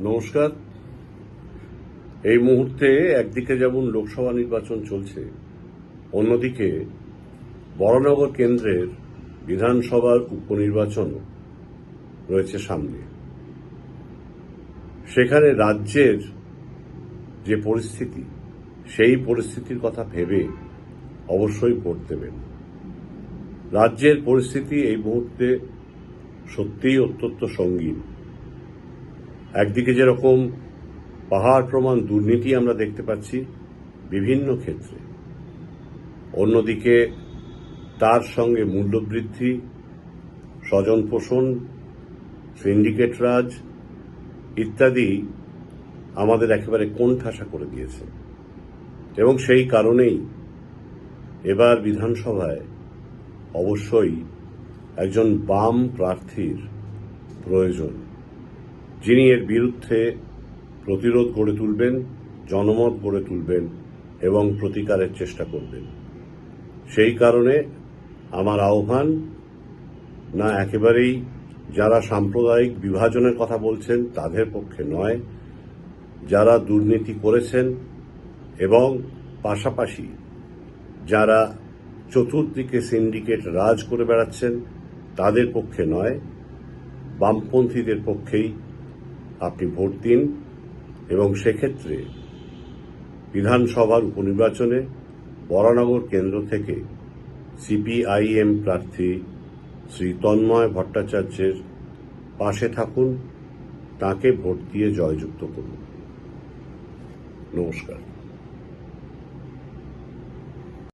নমস্কার। এই মুহূর্তে একদিকে যেমন লোকসভা নির্বাচন চলছে, অন্যদিকে বড়নগর কেন্দ্রের বিধানসভার উপনির্বাচন রয়েছে সামনে। সেখানে রাজ্যের যে পরিস্থিতি, সেই পরিস্থিতির কথা ভেবে অবশ্যই ভোট দেবেন। রাজ্যের পরিস্থিতি এই মুহূর্তে সত্যিই অত্যন্ত সঙ্গীন। একদিকে যেরকম পাহাড় প্রমাণ দুর্নীতি আমরা দেখতে পাচ্ছি বিভিন্ন ক্ষেত্রে, অন্যদিকে তার সঙ্গে মূল্যবৃদ্ধি, স্বজন পোষণ সিন্ডিকেট রাজ ইত্যাদি আমাদের একেবারে কোণঠাসা করে দিয়েছে। এবং সেই কারণেই এবার বিধানসভায় অবশ্যই একজন বাম প্রার্থীর প্রয়োজন। যিনি এর বিরুদ্ধে প্রতিরোধ গড়ে তুলবেন, জনমত গড়ে তুলবেন এবং প্রতিকারের চেষ্টা করবেন। সেই কারণে আমার আহ্বান, না একেবারেই যারা সাম্প্রদায়িক বিভাজনের কথা বলছেন তাদের পক্ষে নয়, যারা দুর্নীতি করেছেন এবং পাশাপাশি যারা চতুর্দিকে সিন্ডিকেট রাজ করে বেড়াচ্ছেন তাদের পক্ষে নয়, বামপন্থীদের পক্ষেই আপনি ভোট দিন এবং সেক্ষেত্রে বিধানসভার উপনির্বাচনে বরানগর কেন্দ্র থেকে সিপিআইএম প্রার্থী শ্রী তন্ময় ভট্টাচার্যের পাশে থাকুন, তাকে ভোট দিয়ে জয়যুক্ত করুন। নমস্কার।